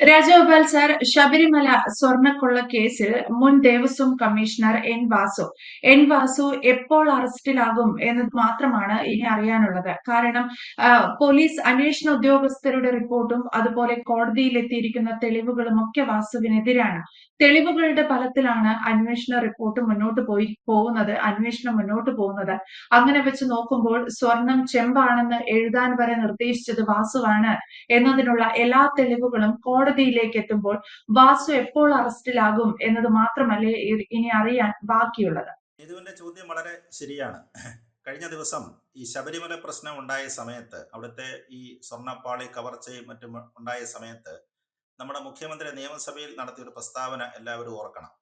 Rajagopal sir Sabarimala സ്വർണക്കൊള്ള കേസിൽ മുൻ Devaswom commissioner N Vasu. N Vasu എപ്പോൾ അറസ്റ്റിലാകും എന്ന് മാത്രമാണ് ഇനി അറിയാനുള്ളത്. കാരണം പോലീസ് അന്വേഷണ ഉദ്യോഗസ്ഥരുടെ റിപ്പോർട്ടും അതുപോലെ കോടതിയിൽ എത്തിയിരിക്കുന്ന തെളിവുകളും ഒക്കെ വാസുവിനെതിരാണ്. തെളിവുകളുടെ ഫലത്തിലാണ് അന്വേഷണ റിപ്പോർട്ട് മുന്നോട്ട് പോയി പോകുന്നത് അന്വേഷണം മുന്നോട്ട് പോകുന്നത്. അങ്ങനെ വെച്ച് നോക്കുമ്പോൾ സ്വർണം ചെമ്പാണെന്ന് എഴുതാൻ വരെ നിർദ്ദേശിച്ചത് വാസുവാണ്. എന്നതിനുള്ള എല്ലാ തെളിവുകളും കോടതിയിലേക്ക് എത്തുമ്പോൾ വാസു എപ്പോൾ അറസ്റ്റിലാകും എന്നത് മാത്രമല്ലേ ഇനി അറിയാൻ ബാക്കിയുള്ളത്? ഇതുവിന്റെ ചോദ്യം വളരെ ശരിയാണ്. കഴിഞ്ഞ ദിവസം ഈ ശബരിമല പ്രശ്നം ഉണ്ടായ സമയത്ത് അവിടുത്തെ ഈ സ്വർണപ്പാളി കവർച്ചയും മറ്റും ഉണ്ടായ സമയത്ത് നമ്മുടെ മുഖ്യമന്ത്രി നിയമസഭയിൽ നടത്തിയ ഒരു പ്രസ്താവന എല്ലാവരും ഓർക്കണം.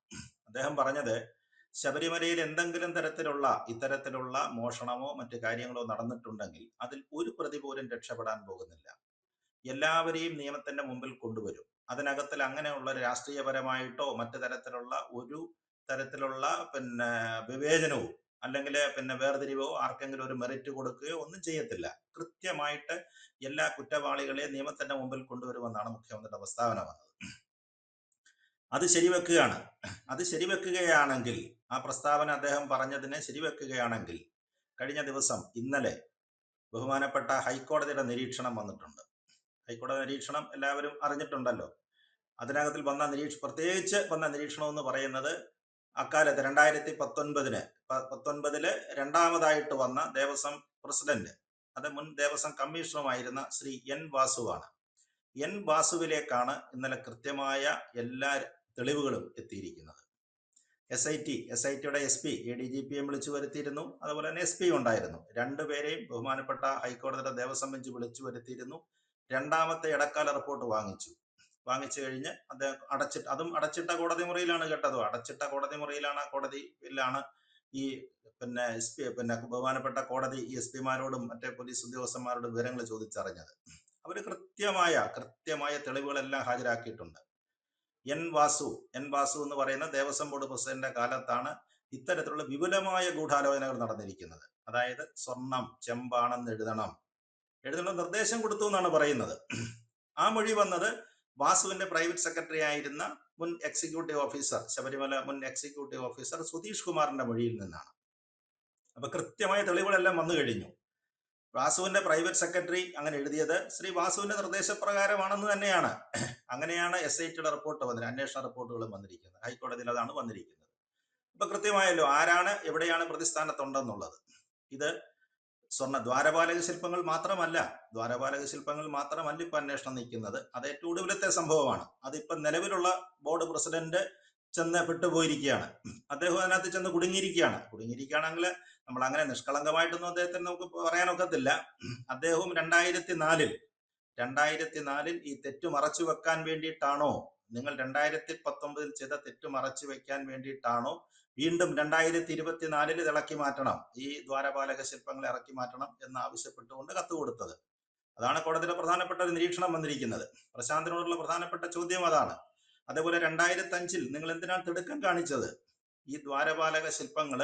അദ്ദേഹം പറഞ്ഞത് ശബരിമലയിൽ എന്തെങ്കിലും തരത്തിലുള്ള ഇത്തരത്തിലുള്ള മോഷണമോ മറ്റു കാര്യങ്ങളോ നടന്നിട്ടുണ്ടെങ്കിൽ അതിൽ ഒരു പ്രതി പോലും രക്ഷപ്പെടാൻ പോകുന്നില്ല. എല്ലാവരെയും നിയമത്തിന്റെ മുമ്പിൽ കൊണ്ടുവരും. അതിനകത്തിൽ അങ്ങനെയുള്ള രാഷ്ട്രീയപരമായിട്ടോ മറ്റു തരത്തിലുള്ള ഒരു തരത്തിലുള്ള പിന്നെ വിവേചനവും അല്ലെങ്കിൽ പിന്നെ വേർതിരിവോ ആർക്കെങ്കിലും ഒരു മെറിറ്റ് കൊടുക്കുകയോ ഒന്നും ചെയ്യത്തില്ല. കൃത്യമായിട്ട് എല്ലാ കുറ്റവാളികളെയും നിയമത്തിന്റെ മുമ്പിൽ കൊണ്ടുവരുമെന്നാണ് മുഖ്യമന്ത്രിയുടെ പ്രസ്താവന വന്നത്. അത് ശരിവെക്കുകയാണ്. അത് ശരിവെക്കുകയാണെങ്കിൽ ആ പ്രസ്താവന അദ്ദേഹം പറഞ്ഞതിനെ ശരിവെക്കുകയാണെങ്കിൽ കഴിഞ്ഞ ദിവസം ഇന്നലെ ബഹുമാനപ്പെട്ട ഹൈക്കോടതിയുടെ നിരീക്ഷണം വന്നിട്ടുണ്ട്. ഹൈക്കോടതി നിരീക്ഷണം എല്ലാവരും അറിഞ്ഞിട്ടുണ്ടല്ലോ. അതിനകത്തിൽ വന്ന നിരീക്ഷ പ്രത്യേകിച്ച് വന്ന നിരീക്ഷണം എന്ന് പറയുന്നത് അക്കാലത്ത് രണ്ടായിരത്തി പത്തൊൻപതിന് പത്തൊൻപതിൽ രണ്ടാമതായിട്ട് വന്ന ദേവസ്വം പ്രസിഡന്റ് അത് മുൻ ദേവസ്വം കമ്മീഷണറുമായിരുന്ന ശ്രീ എൻ വാസുവാണ്. എൻ വാസുവിലേക്കാണ് ഇന്നലെ കൃത്യമായ എല്ലാ തെളിവുകളും എത്തിയിരിക്കുന്നത്. S I T S I ടിയുടെ S P A D G പിയും വിളിച്ചു വരുത്തിയിരുന്നു. അതുപോലെ തന്നെ എസ് പി ഉണ്ടായിരുന്നു. രണ്ടുപേരെയും ബഹുമാനപ്പെട്ട ഹൈക്കോടതിയുടെ ദേവസ്വം ബെഞ്ച് വിളിച്ചു വരുത്തിയിരുന്നു. രണ്ടാമത്തെ ഇടക്കാല റിപ്പോർട്ട് വാങ്ങിച്ചു. വാങ്ങിച്ചു കഴിഞ്ഞ് അദ്ദേഹം അടച്ചിട്ട് അതും അടച്ചിട്ട കോടതി മുറിയിലാണ് കേട്ടത്. അടച്ചിട്ട കോടതി മുറിയിലാണ് ആ കോടതിയിലാണ് ഈ പിന്നെ എസ് പി പിന്നെ ബഹുമാനപ്പെട്ട കോടതി ഈ എസ് പിമാരോടും മറ്റേ പോലീസ് ഉദ്യോഗസ്ഥന്മാരോടും വിവരങ്ങൾ ചോദിച്ചറിഞ്ഞത്. അവർ കൃത്യമായ കൃത്യമായ തെളിവുകളെല്ലാം ഹാജരാക്കിയിട്ടുണ്ട്. എൻ വാസു എൻ വാസു എന്ന് പറയുന്ന ദേവസ്വം ബോർഡ് പ്രസിഡന്റിന്റെ കാലത്താണ് ഇത്തരത്തിലുള്ള വിപുലമായ ഗൂഢാലോചനകൾ നടന്നിരിക്കുന്നത്. അതായത് സ്വർണം ചെമ്പാണെന്ന് എഴുതണം. എഴുതണം നിർദ്ദേശം കൊടുത്തു എന്നാണ് പറയുന്നത്. ആ മൊഴി വന്നത് വാസുവിന്റെ പ്രൈവറ്റ് സെക്രട്ടറി ആയിരുന്ന മുൻ എക്സിക്യൂട്ടീവ് ഓഫീസർ ശബരിമല മുൻ എക്സിക്യൂട്ടീവ് ഓഫീസർ സുധീഷ് കുമാറിന്റെ മൊഴിയിൽ നിന്നാണ്. അപ്പൊ കൃത്യമായ തെളിവുകളെല്ലാം വന്നു കഴിഞ്ഞു. വാസുവിന്റെ പ്രൈവറ്റ് സെക്രട്ടറി അങ്ങനെ എഴുതിയത് ശ്രീ വാസുവിന്റെ നിർദ്ദേശപ്രകാരമാണെന്ന് തന്നെയാണ്. അങ്ങനെയാണ് എസ് ഐ ടിയുടെ റിപ്പോർട്ട് വന്നത് അന്വേഷണ റിപ്പോർട്ടുകളും വന്നിരിക്കുന്നത്. ഹൈക്കോടതിയിൽ അതാണ് വന്നിരിക്കുന്നത്. ഇപ്പൊ കൃത്യമായല്ലോ ആരാണ് എവിടെയാണ് പ്രതിസ്ഥാനത്തുണ്ടെന്നുള്ളത്. ഇത് സ്വർണ ദ്വാരപാലക ശില്പങ്ങൾ മാത്രമല്ല ദ്വാരപാലക ശില്പങ്ങൾ മാത്രമല്ല ഇപ്പൊ അന്വേഷണം നിൽക്കുന്നത്. അത് ഏറ്റവും ഒടുവിലത്തെ സംഭവമാണ്. അതിപ്പോ നിലവിലുള്ള ബോർഡ് പ്രസിഡന്റ് ചെന്ന് പെട്ടുപോയിരിക്കുകയാണ്. അദ്ദേഹം അതിനകത്ത് ചെന്ന് കുടുങ്ങിയിരിക്കുകയാണ്. കുടുങ്ങിയിരിക്കുകയാണെങ്കിൽ നമ്മൾ അങ്ങനെ നിഷ്കളങ്കമായിട്ടൊന്നും അദ്ദേഹത്തിന് നമുക്ക് പറയാനൊക്കത്തില്ല അദ്ദേഹവും രണ്ടായിരത്തി നാലിൽ രണ്ടായിരത്തി നാലിൽ ഈ തെറ്റ് മറച്ചു വെക്കാൻ വേണ്ടിയിട്ടാണോ? നിങ്ങൾ രണ്ടായിരത്തി പത്തൊമ്പതിൽ ചെയ്ത തെറ്റ് മറച്ചു വെക്കാൻ വേണ്ടിയിട്ടാണോ വീണ്ടും രണ്ടായിരത്തി ഇരുപത്തിനാലിൽ ഇത് ഇളക്കി മാറ്റണം. ഈ ദ്വാരപാലക ശില്പങ്ങളെ ഇറക്കി മാറ്റണം എന്ന് ആവശ്യപ്പെട്ടുകൊണ്ട് കത്ത് കൊടുത്തത്. അതാണ് കോടതിയുടെ പ്രധാനപ്പെട്ട ഒരു നിരീക്ഷണം വന്നിരിക്കുന്നത്. പ്രശാന്തിനോടുള്ള പ്രധാനപ്പെട്ട ചോദ്യം അതാണ്. അതേപോലെ രണ്ടായിരത്തി അഞ്ചിൽ നിങ്ങൾ എന്തിനാണ് തിടുക്കം കാണിച്ചത്? ഈ ദ്വാരപാലക ശില്പങ്ങൾ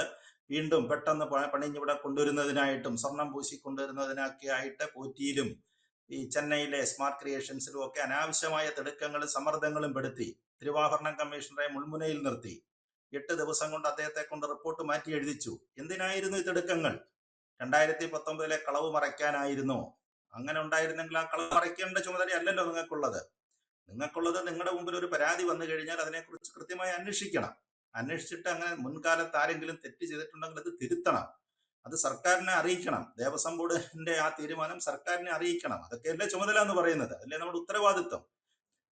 വീണ്ടും പെട്ടെന്ന് പണിഞ്ഞിവിടെ കൊണ്ടുവരുന്നതിനായിട്ടും സ്വർണം പൂശി കൊണ്ടുവരുന്നതിനൊക്കെ ആയിട്ട് പോറ്റിയിലും ഈ ചെന്നൈയിലെ സ്മാർട്ട് ക്രിയേഷൻസിലും ഒക്കെ അനാവശ്യമായ തിടുക്കങ്ങളും സമ്മർദ്ദങ്ങളും പെടുത്തി തിരുവാഭരണം കമ്മീഷണറെ മുൾമുനയിൽ നിർത്തി. എട്ട് ദിവസം കൊണ്ട് അദ്ദേഹത്തെ കൊണ്ട് റിപ്പോർട്ട് മാറ്റി എഴുതിച്ചു. എന്തിനായിരുന്നു ഈ തിടുക്കങ്ങൾ രണ്ടായിരത്തി പത്തൊമ്പതിലെ കളവ് മറയ്ക്കാനായിരുന്നു. അങ്ങനെ ഉണ്ടായിരുന്നെങ്കിൽ ആ കളവ് മറയ്ക്കേണ്ട ചുമതലയല്ലല്ലോ നിങ്ങൾക്കുള്ളത്. നിങ്ങൾക്കുള്ളത് നിങ്ങളുടെ മുമ്പിൽ ഒരു പരാതി വന്നു കഴിഞ്ഞാൽ അതിനെക്കുറിച്ച് കൃത്യമായി അന്വേഷിക്കണം. അന്വേഷിച്ചിട്ട് അങ്ങനെ മുൻകാലത്ത് ആരെങ്കിലും തെറ്റ് ചെയ്തിട്ടുണ്ടെങ്കിൽ അത് തിരുത്തണം. അത് സർക്കാരിനെ അറിയിക്കണം. ദേവസ്വം ബോർഡിന്റെ ആ തീരുമാനം സർക്കാരിനെ അറിയിക്കണം. അതൊക്കെയല്ലേ ചുമതല എന്ന് പറയുന്നത്. അല്ലേ നമ്മുടെ ഉത്തരവാദിത്വം?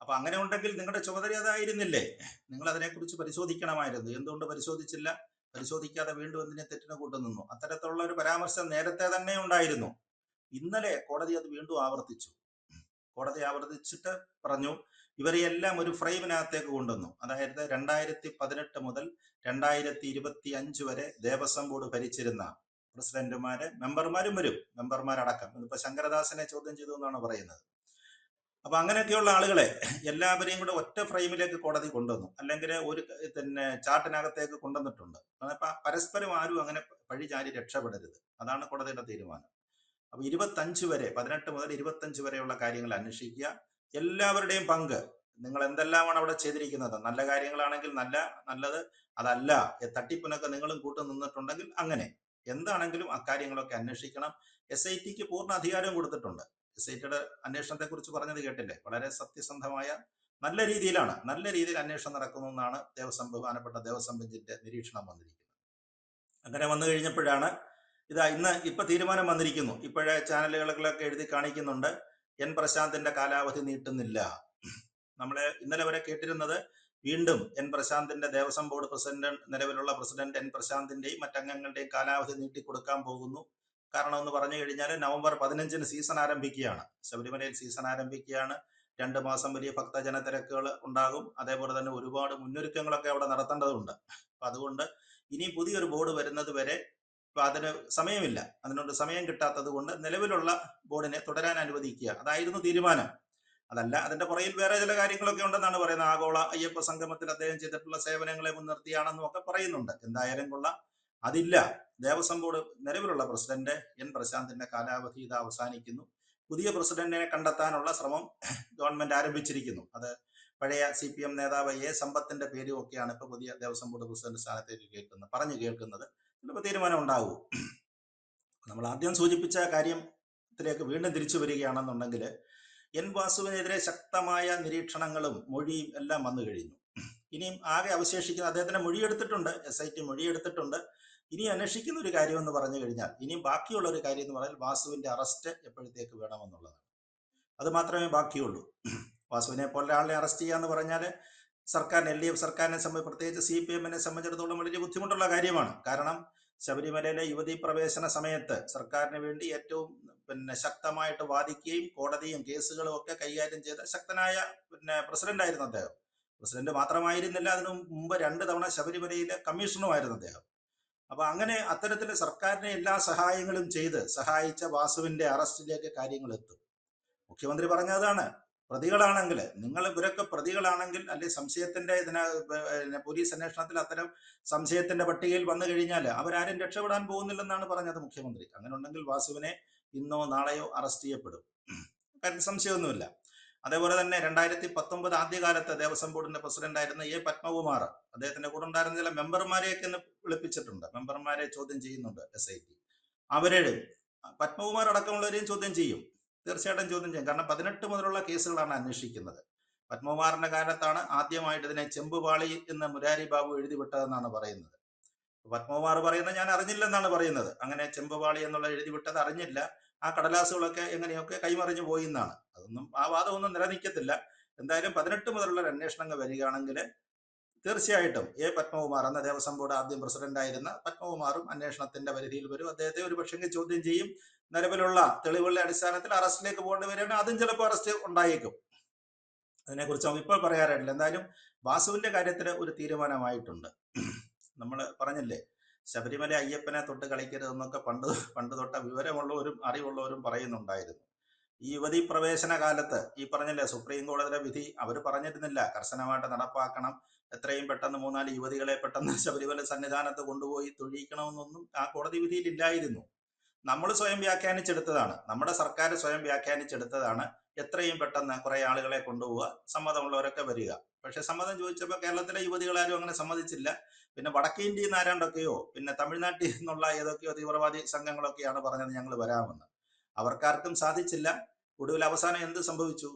അപ്പൊ അങ്ങനെ ഉണ്ടെങ്കിൽ നിങ്ങളുടെ ചുമതല അതായിരുന്നില്ലേ? നിങ്ങൾ അതിനെക്കുറിച്ച് പരിശോധിക്കണമായിരുന്നു. എന്തുകൊണ്ട് പരിശോധിച്ചില്ല? പരിശോധിക്കാതെ വീണ്ടും എന്തിനെ തെറ്റിന് കൂട്ടുനിന്നു അത്തരത്തിലുള്ള ഒരു പരാമർശം നേരത്തെ തന്നെ ഉണ്ടായിരുന്നു. ഇന്നലെ കോടതി അത് വീണ്ടും ആവർത്തിച്ചു. കോടതി ആവർത്തിച്ചിട്ട് പറഞ്ഞു ഇവരെയെല്ലാം ഒരു ഫ്രെയിമിനകത്തേക്ക് കൊണ്ടുവന്നു. അതായത് രണ്ടായിരത്തി പതിനെട്ട് മുതൽ രണ്ടായിരത്തി ഇരുപത്തി അഞ്ച് വരെ ദേവസ്വം ബോർഡ് ഭരിച്ചിരുന്ന പ്രസിഡന്റുമാര് മെമ്പർമാരും വരും. മെമ്പർമാരടക്കം. ഇതിപ്പോ ശങ്കരദാസിനെ ചോദ്യം ചെയ്തു എന്നാണ് പറയുന്നത്. അപ്പൊ അങ്ങനെയൊക്കെയുള്ള ആളുകളെ എല്ലാവരെയും കൂടെ ഒറ്റ ഫ്രെയിമിലേക്ക് കോടതി കൊണ്ടുവന്നു. അല്ലെങ്കിൽ ഒരു പിന്നെ ചാർട്ടിനകത്തേക്ക് കൊണ്ടുവന്നിട്ടുണ്ട്. അപ്പൊ പരസ്പരം ആരും അങ്ങനെ പഴിചാരി രക്ഷപ്പെടരുത്. അതാണ് കോടതിയുടെ തീരുമാനം. അപ്പൊ ഇരുപത്തഞ്ച് വരെ പതിനെട്ട് മുതൽ ഇരുപത്തഞ്ച് വരെയുള്ള കാര്യങ്ങൾ അന്വേഷിക്കുക. എല്ലാവരുടെയും പങ്ക് നിങ്ങൾ എന്തെല്ലാമാണ് അവിടെ ചെയ്തിരിക്കുന്നത്? നല്ല കാര്യങ്ങളാണെങ്കിൽ നല്ല നല്ലത് അതല്ല തട്ടിപ്പിനൊക്കെ നിങ്ങളും കൂട്ടു നിന്നിട്ടുണ്ടെങ്കിൽ അങ്ങനെ. എന്താണെങ്കിലും അക്കാര്യങ്ങളൊക്കെ അന്വേഷിക്കണം. എസ് ഐ ടിക്ക് പൂർണ അധികാരവും കൊടുത്തിട്ടുണ്ട്. എസ് ഐ ടിയുടെ അന്വേഷണത്തെ കുറിച്ച് പറഞ്ഞത് കേട്ടില്ലേ? വളരെ സത്യസന്ധമായ നല്ല രീതിയിലാണ് നല്ല രീതിയിൽ അന്വേഷണം നടക്കുന്നു എന്നാണ് ദേവസ്വം ബഹുമാനപ്പെട്ട ദേവസ്വം ബെഞ്ചിന്റെ നിരീക്ഷണം വന്നിരിക്കുന്നത്. അങ്ങനെ വന്നു കഴിഞ്ഞപ്പോഴാണ് ഇതാ ഇന്ന് ഇപ്പൊ തീരുമാനം വന്നിരിക്കുന്നു. ഇപ്പോഴേ ചാനലുകളിലൊക്കെ എഴുതി കാണിക്കുന്നുണ്ട് എൻ പ്രശാന്തിന്റെ കാലാവധി നീട്ടുന്നില്ല. നമ്മളെ ഇന്നലെ വരെ കേട്ടിരുന്നത് വീണ്ടും എൻ പ്രശാന്തിന്റെ ദേവസ്വം ബോർഡ് പ്രസിഡന്റ് നിലവിലുള്ള പ്രസിഡന്റ് എൻ പ്രശാന്തിന്റെയും മറ്റംഗങ്ങളുടെയും കാലാവധി നീട്ടിക്കൊടുക്കാൻ പോകുന്നു. കാരണം എന്ന് പറഞ്ഞു കഴിഞ്ഞാൽ നവംബർ പതിനഞ്ചിന് സീസൺ ആരംഭിക്കുകയാണ്. ശബരിമലയിൽ സീസൺ ആരംഭിക്കുകയാണ്. രണ്ട് മാസം വലിയ ഭക്തജന തിരക്കുകൾ ഉണ്ടാകും. അതേപോലെ തന്നെ ഒരുപാട് മുന്നൊരുക്കങ്ങളൊക്കെ അവിടെ നടത്തേണ്ടതുണ്ട്. അപ്പൊ അതുകൊണ്ട് ഇനി പുതിയൊരു ബോർഡ് വരുന്നത് വരെ അതിന് സമയമില്ല. അതിനോട് സമയം കിട്ടാത്തത് കൊണ്ട് നിലവിലുള്ള ബോർഡിനെ തുടരാൻ അനുവദിക്കുക. അതായിരുന്നു തീരുമാനം. അതല്ല അതിന്റെ പുറയിൽ വേറെ ചില കാര്യങ്ങളൊക്കെ ഉണ്ടെന്നാണ് പറയുന്നത്. ആഗോള അയ്യപ്പ സംഗമത്തിൽ അദ്ദേഹം ചെയ്തിട്ടുള്ള സേവനങ്ങളെ മുൻനിർത്തിയാണെന്നും ഒക്കെ പറയുന്നുണ്ട്. എന്തായാലും കൊള്ളാം. അതില്ല. ദേവസ്വം ബോർഡ് നിലവിലുള്ള പ്രസിഡന്റ് എൻ പ്രശാന്തിന്റെ കാലാവധി ഇത് അവസാനിക്കുന്നു. പുതിയ പ്രസിഡന്റിനെ കണ്ടെത്താനുള്ള ശ്രമം ഗവൺമെന്റ് ആരംഭിച്ചിരിക്കുന്നു. അത് പഴയ സി പി എം നേതാവ് എ സമ്പത്തിന്റെ പേരും ഒക്കെയാണ് ഇപ്പൊ പുതിയ ദേവസ്വം ബോർഡ് പ്രസിഡന്റ് സ്ഥാനത്തേക്ക് കേൾക്കുന്നത് പറഞ്ഞു കേൾക്കുന്നത്. ചിലപ്പോൾ തീരുമാനം ഉണ്ടാവൂ. നമ്മൾ ആദ്യം സൂചിപ്പിച്ച കാര്യത്തിലേക്ക് വീണ്ടും തിരിച്ചു വരികയാണെന്നുണ്ടെങ്കിൽ എൻ വാസുവിനെതിരെ ശക്തമായ നിരീക്ഷണങ്ങളും മൊഴിയും എല്ലാം വന്നു കഴിഞ്ഞു. ഇനിയും ആകെ അവശേഷിക്കുന്ന അദ്ദേഹത്തിന്റെ മൊഴിയെടുത്തിട്ടുണ്ട് എസ് ഐ ടി മൊഴിയെടുത്തിട്ടുണ്ട് ഇനി അന്വേഷിക്കുന്ന ഒരു കാര്യം എന്ന് പറഞ്ഞു കഴിഞ്ഞാൽ ഇനി ബാക്കിയുള്ള ഒരു കാര്യം എന്ന് പറഞ്ഞാൽ വാസുവിന്റെ അറസ്റ്റ് എപ്പോഴത്തേക്ക് വേണമെന്നുള്ളതാണ്. അത് മാത്രമേ ബാക്കിയുള്ളൂ. വാസുവിനെ പോലെ ആളിനെ അറസ്റ്റ് ചെയ്യാന്ന് പറഞ്ഞാൽ സർക്കാർ എൽ ഡി എഫ് സർക്കാരിനെ സംബന്ധിച്ച് പ്രത്യേകിച്ച് സി പി എമ്മിനെ സംബന്ധിച്ചിടത്തോളം വളരെ ബുദ്ധിമുട്ടുള്ള കാര്യമാണ്. കാരണം ശബരിമലയിലെ യുവതി പ്രവേശന സമയത്ത് സർക്കാരിന് വേണ്ടി ഏറ്റവും പിന്നെ ശക്തമായിട്ട് വാദിക്കുകയും കോടതിയും കേസുകളും ഒക്കെ കൈകാര്യം ചെയ്ത ശക്തനായ പിന്നെ പ്രസിഡന്റ് ആയിരുന്നു അദ്ദേഹം. പ്രസിഡന്റ് മാത്രമായിരുന്നില്ല അതിനു മുമ്പ് രണ്ട് തവണ ശബരിമലയിലെ കമ്മീഷണറുമായിരുന്നു അദ്ദേഹം. അപ്പൊ അങ്ങനെ അത്തരത്തിൽ സർക്കാരിനെ എല്ലാ സഹായങ്ങളും ചെയ്ത് സഹായിച്ച വാസുവിന്റെ അറസ്റ്റിലേക്ക് കാര്യങ്ങൾ എത്തും. മുഖ്യമന്ത്രി പറഞ്ഞതാണ് പ്രതികളാണെങ്കിൽ നിങ്ങൾ ഇവരൊക്കെ പ്രതികളാണെങ്കിൽ അല്ലെ സംശയത്തിന്റെ ഇതിന പോലീസ് അന്വേഷണത്തിൽ അത്തരം സംശയത്തിന്റെ പട്ടികയിൽ വന്നു കഴിഞ്ഞാൽ അവരാരും രക്ഷപ്പെടാൻ പോകുന്നില്ലെന്നാണ് പറഞ്ഞത് മുഖ്യമന്ത്രി. അങ്ങനെ ഉണ്ടെങ്കിൽ വാസുവിനെ ഇന്നോ നാളെയോ അറസ്റ്റ് ചെയ്യപ്പെടും. കാര്യം സംശയമൊന്നുമില്ല. അതേപോലെ തന്നെ രണ്ടായിരത്തി പത്തൊമ്പത് ആദ്യകാലത്ത് ദേവസ്വം ബോർഡിന്റെ പ്രസിഡന്റ് ആയിരുന്ന എ പത്മകുമാർ അദ്ദേഹത്തിന്റെ കൂടെ ഉണ്ടായിരുന്ന ചില മെമ്പർമാരെയൊക്കെ ഇന്ന് വിളിപ്പിച്ചിട്ടുണ്ട്. മെമ്പർമാരെ ചോദ്യം ചെയ്യുന്നുണ്ട് എസ് ഐ ടി അവരുടെ പത്മകുമാർ അടക്കമുള്ളവരെയും ചോദ്യം ചെയ്യും. തീർച്ചയായിട്ടും ചോദ്യം ചെയ്യും. കാരണം പതിനെട്ട് മുതലുള്ള കേസുകളാണ് അന്വേഷിക്കുന്നത്. പത്മകുമാറിന്റെ കാലത്താണ് ആദ്യമായിട്ട് ഇതിനെ ചെമ്പുപാളി എന്ന് മുരാരി ബാബു എഴുതി വിട്ടതെന്നാണ് പറയുന്നത്. പത്മകുമാർ പറയുന്നത് ഞാൻ അറിഞ്ഞില്ലെന്നാണ് പറയുന്നത്. അങ്ങനെ ചെമ്പുപാളി എന്നുള്ള എഴുതി വിട്ടത് അറിഞ്ഞില്ല. ആ കടലാസുകളൊക്കെ എങ്ങനെയൊക്കെ കൈമറിഞ്ഞു പോയി എന്നാണ്. അതൊന്നും ആ വാദമൊന്നും നിലനിൽക്കത്തില്ല. എന്തായാലും പതിനെട്ട് മുതലുള്ള ഒരു അന്വേഷണങ്ങൾ വരികയാണെങ്കിൽ തീർച്ചയായിട്ടും എ പത്മകുമാർ അന്ന് ദേവസ്വം ബോർഡ് ആദ്യം പ്രസിഡന്റ് ആയിരുന്ന പത്മകുമാറും അന്വേഷണത്തിന്റെ പരിധിയിൽ വരും. അദ്ദേഹത്തെ ഒരു പക്ഷെങ്കിൽ ചോദ്യം ചെയ്യും. നിലവിലുള്ള തെളിവുകളുടെ അടിസ്ഥാനത്തിൽ അറസ്റ്റിലേക്ക് പോകേണ്ടി വരികയാണെങ്കിൽ അതും ചിലപ്പോൾ അറസ്റ്റ് ഉണ്ടായേക്കും. അതിനെക്കുറിച്ച് ഇപ്പോൾ പറയാറില്ല എന്തായാലും വാസുവിന്റെ കാര്യത്തിൽ ഒരു തീരുമാനമായിട്ടുണ്ട്. നമ്മൾ പറഞ്ഞില്ലേ ശബരിമല അയ്യപ്പനെ തൊട്ട് കളിക്കരുതെന്നൊക്കെ പണ്ട് പണ്ട് തൊട്ട വിവരമുള്ളവരും അറിവുള്ളവരും പറയുന്നുണ്ടായിരുന്നു. ഈ യുവതി പ്രവേശന കാലത്ത് ഈ പറഞ്ഞില്ലേ സുപ്രീം കോടതിയുടെ വിധി അവർ പറഞ്ഞിരുന്നില്ല. കർശനമായിട്ട് നടപ്പാക്കണം. എത്രയും പെട്ടെന്ന് മൂന്നാൽ യുവതികളെ പെട്ടെന്ന് ശബരിമല സന്നിധാനത്ത് കൊണ്ടുപോയി തൊഴിയിക്കണമെന്നൊന്നും ആ കോടതി വിധിയിൽ ഇല്ലായിരുന്നു നമ്മൾ സ്വയം വ്യാഖ്യാനിച്ചെടുത്തതാണ്. നമ്മുടെ സർക്കാർ സ്വയം വ്യാഖ്യാനിച്ചെടുത്തതാണ് എത്രയും പെട്ടെന്ന് കുറെ ആളുകളെ കൊണ്ടുപോവുക സമ്മതമുള്ളവരൊക്കെ വരിക. പക്ഷെ സമ്മതം ചോദിച്ചപ്പോൾ കേരളത്തിലെ യുവതികളാരും അങ്ങനെ സമ്മതിച്ചില്ല. പിന്നെ വടക്കേ ഇന്ത്യയിൽ നിന്ന് ആരാണ്ടൊക്കെയോ പിന്നെ തമിഴ്നാട്ടിൽ നിന്നുള്ള ഏതൊക്കെയോ തീവ്രവാദി സംഘങ്ങളൊക്കെയാണ് പറഞ്ഞത് ഞങ്ങൾ വരാമെന്ന്. അവർക്കാർക്കും സാധിച്ചില്ല. ഒടുവിൽ അവസാനം എന്ത് സംഭവിച്ചു?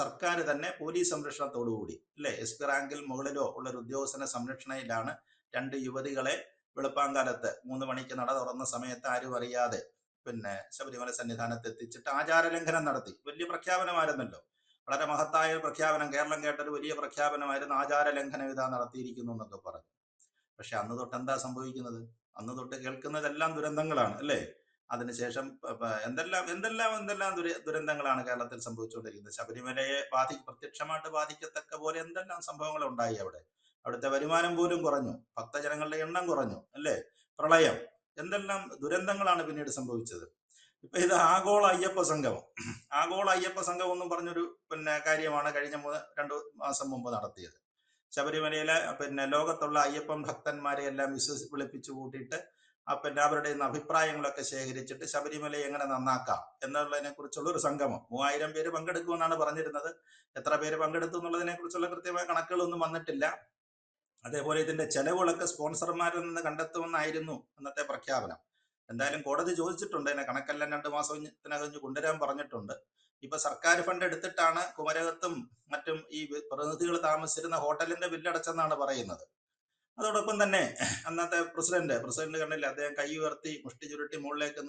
സർക്കാർ തന്നെ പോലീസ് സംരക്ഷണത്തോടുകൂടി അല്ലെ? എസ് പി റാങ്കിൽ മുകളിലോ ഉള്ള ഒരു ഉദ്യോഗസ്ഥന സംരക്ഷണയിലാണ് രണ്ട് യുവതികളെ വെളുപ്പാങ്കാലത്ത് മൂന്ന് മണിക്ക് നട തുറന്ന സമയത്ത് ആരും അറിയാതെ പിന്നെ ശബരിമല സന്നിധാനത്ത് എത്തിച്ചിട്ട് ആചാരലംഘനം നടത്തി. വലിയ പ്രഖ്യാപനമായിരുന്നല്ലോ. വളരെ മഹത്തായ പ്രഖ്യാപനം. കേരളം കേട്ടൊരു വലിയ പ്രഖ്യാപനമായിരുന്നു ആചാരലംഘനം ഇതാ നടത്തിയിരിക്കുന്നു എന്നൊക്കെ പറഞ്ഞു. പക്ഷെ അന്ന് തൊട്ട് എന്താ സംഭവിക്കുന്നത്? അന്ന് തൊട്ട് കേൾക്കുന്നതെല്ലാം ദുരന്തങ്ങളാണ് അല്ലേ? അതിനുശേഷം എന്തെല്ലാം എന്തെല്ലാം എന്തെല്ലാം ദുര ദുരന്തങ്ങളാണ് കേരളത്തിൽ സംഭവിച്ചുകൊണ്ടിരിക്കുന്നത്? ശബരിമലയെ ബാധി പ്രത്യക്ഷമായിട്ട് ബാധിക്കത്തക്ക പോലെ എന്തെല്ലാം സംഭവങ്ങൾ ഉണ്ടായി അവിടെ? അവിടുത്തെ വരുമാനം പോലും കുറഞ്ഞു. ഭക്തജനങ്ങളുടെ എണ്ണം കുറഞ്ഞു അല്ലേ? പ്രളയം എന്തെല്ലാം ദുരന്തങ്ങളാണ് പിന്നീട് സംഭവിച്ചത്? ഇപ്പൊ ഇത് ആഗോള അയ്യപ്പ സംഗമം. ആഗോള അയ്യപ്പ സംഗമം എന്നും പറഞ്ഞൊരു പിന്നെ കാര്യമാണ് കഴിഞ്ഞ രണ്ടു മാസം മുമ്പ് നടത്തിയത്. ശബരിമലയിലെ പിന്നെ ലോകത്തുള്ള അയ്യപ്പൻ ഭക്തന്മാരെ എല്ലാം വിശ്വസി വിളിപ്പിച്ചു കൂട്ടിയിട്ട് പിന്നെ അവരുടെ നിന്ന് അഭിപ്രായങ്ങളൊക്കെ ശേഖരിച്ചിട്ട് ശബരിമല എങ്ങനെ നന്നാക്കാം എന്നുള്ളതിനെ കുറിച്ചുള്ള ഒരു സംഗമം. മൂവായിരം പേര് പങ്കെടുക്കുമെന്നാണ് പറഞ്ഞിരുന്നത്. എത്ര പേര് പങ്കെടുത്തു എന്നുള്ളതിനെ കുറിച്ചുള്ള കൃത്യമായ കണക്കുകളൊന്നും വന്നിട്ടില്ല. അതേപോലെ ഇതിന്റെ ചെലവുകളൊക്കെ സ്പോൺസർമാരിൽ നിന്ന് കണ്ടെത്തുമെന്നായിരുന്നു അന്നത്തെ പ്രഖ്യാപനം. എന്തായാലും കോടതി ചോദിച്ചിട്ടുണ്ട്. അതിനെ കണക്കെല്ലാം രണ്ട് മാസം ഇഞ്ഞ് കൊണ്ടുവരാൻ പറഞ്ഞിട്ടുണ്ട്. ഇപ്പൊ സർക്കാർ ഫണ്ട് എടുത്തിട്ടാണ് കുമരകത്തും മറ്റും ഈ പ്രതിനിധികൾ താമസിച്ചിരുന്ന ഹോട്ടലിന്റെ ബില്ലടച്ചെന്നാണ് പറയുന്നത്. അതോടൊപ്പം തന്നെ അന്നത്തെ പ്രസിഡന്റ് പ്രസിഡന്റ് കണ്ടില്ല അദ്ദേഹം കൈ ഉയർത്തി മുഷ്ടി ചുരുട്ടി മുകളിലേക്ക്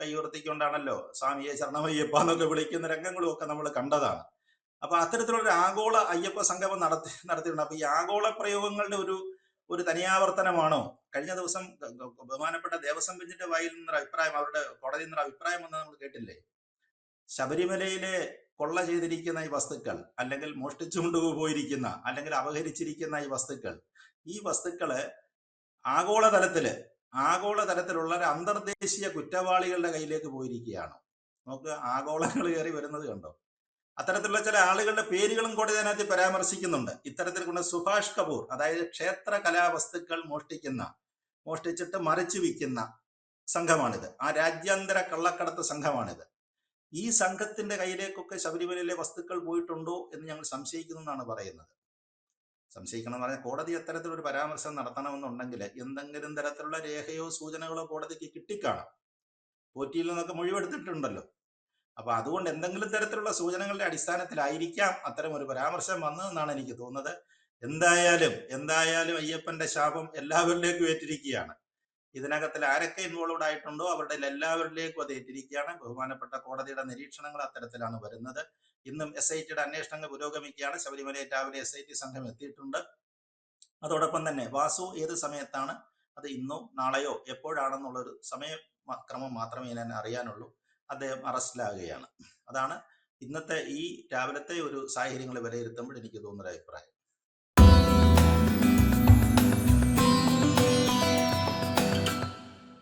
കൈ ഉയർത്തിക്കൊണ്ടാണല്ലോ സ്വാമിയെ ശരണമയ്യപ്പ എന്നൊക്കെ വിളിക്കുന്ന രംഗങ്ങളും ഒക്കെ നമ്മൾ കണ്ടതാണ്. അപ്പൊ അത്തരത്തിലുള്ള ആഗോള അയ്യപ്പ സംഗമം നടത്തി നടത്തിയിട്ടുണ്ട്. അപ്പൊ ഈ ആഗോള പ്രയോഗങ്ങളുടെ ഒരു ഒരു തനിയാവർത്തനമാണോ? കഴിഞ്ഞ ദിവസം ബഹുമാനപ്പെട്ട ദേവസ്വം ബെഞ്ചിന്റെ വായിൽ നിന്നൊരു അഭിപ്രായം അവരുടെ കോടതിയിൽ നിന്നൊരു അഭിപ്രായം എന്ന് നമ്മൾ കേട്ടില്ലേ? ശബരിമലയിലെ കൊള്ള ചെയ്തിരിക്കുന്ന ഈ വസ്തുക്കൾ അല്ലെങ്കിൽ മോഷ്ടിച്ചുകൊണ്ടുപോയിരിക്കുന്ന അല്ലെങ്കിൽ അപഹരിച്ചിരിക്കുന്ന ഈ വസ്തുക്കൾ ഈ വസ്തുക്കൾ ആഗോളതലത്തിൽ ആഗോളതലത്തിലുള്ള ഒരു അന്തർദേശീയ കുറ്റവാളികളുടെ കയ്യിലേക്ക് പോയിരിക്കുകയാണ്. നമുക്ക് ആഗോളങ്ങൾ കയറി വരുന്നത് കണ്ടോ? അത്തരത്തിലുള്ള ചില ആളുകളുടെ പേരുകളും കൂടി ഇതിനകത്ത് പരാമർശിക്കുന്നുണ്ട്. ഇത്തരത്തിൽ കൊണ്ട് സുഭാഷ് കപൂർ അതായത് ക്ഷേത്ര കലാവസ്തുക്കൾ മോഷ്ടിക്കുന്ന മോഷ്ടിച്ചിട്ട് മറിച്ചു വിൽക്കുന്ന സംഘമാണിത്. ആ രാജ്യാന്തര കള്ളക്കടത്ത് സംഘമാണിത്. ഈ സംഘത്തിന്റെ കയ്യിലേക്കൊക്കെ ശബരിമലയിലെ വസ്തുക്കൾ പോയിട്ടുണ്ടോ എന്ന് ഞങ്ങൾ സംശയിക്കുന്നു എന്നാണ് പറയുന്നത്. സംശയിക്കണം എന്ന് പറഞ്ഞാൽ കോടതി അത്തരത്തിലൊരു പരാമർശം നടത്തണമെന്നുണ്ടെങ്കിൽ എന്തെങ്കിലും തരത്തിലുള്ള രേഖയോ സൂചനകളോ കോടതിക്ക് കിട്ടിക്കാണാം. പോറ്റിയിൽ നിന്നൊക്കെ മൊഴിവെടുത്തിട്ടുണ്ടല്ലോ. അപ്പൊ അതുകൊണ്ട് എന്തെങ്കിലും തരത്തിലുള്ള സൂചനകളുടെ അടിസ്ഥാനത്തിലായിരിക്കാം അത്തരം ഒരു പരാമർശം വന്നതെന്നാണ് എനിക്ക് തോന്നുന്നത്. എന്തായാലും എന്തായാലും അയ്യപ്പന്റെ ശാപം എല്ലാവരിലേക്കും ഏറ്റിരിക്കുകയാണ് ഇതിനകത്തിൽ ആരൊക്കെ ഇൻവോൾവ്ഡ് ആയിട്ടുണ്ടോ അവരുടെ എല്ലാവരിലേക്കും അത് ഏറ്റിരിക്കുകയാണ്. ബഹുമാനപ്പെട്ട കോടതിയുടെ നിരീക്ഷണങ്ങൾ അത്തരത്തിലാണ് വരുന്നത്. ഇന്നും എസ് ഐ ടിയുടെ അന്വേഷണങ്ങൾ പുരോഗമിക്കുകയാണ്. ശബരിമലയിൽ രാവിലെ എസ് ഐ ടി സംഘം എത്തിയിട്ടുണ്ട്. അതോടൊപ്പം തന്നെ വാസു ഏത് സമയത്താണ്? അത് ഇന്നോ നാളെയോ എപ്പോഴാണെന്നുള്ളൊരു സമയ മ- ക്രമം മാത്രമേ ഞാൻ അറിയാനുള്ളൂ. അദ്ദേഹം അറസ്റ്റിലാകുകയാണ്. അതാണ് ഇന്നത്തെ ഈ രാവിലത്തെ ഒരു സാഹചര്യങ്ങൾ വിലയിരുത്തുമ്പോൾ എനിക്ക് തോന്നുന്ന അഭിപ്രായം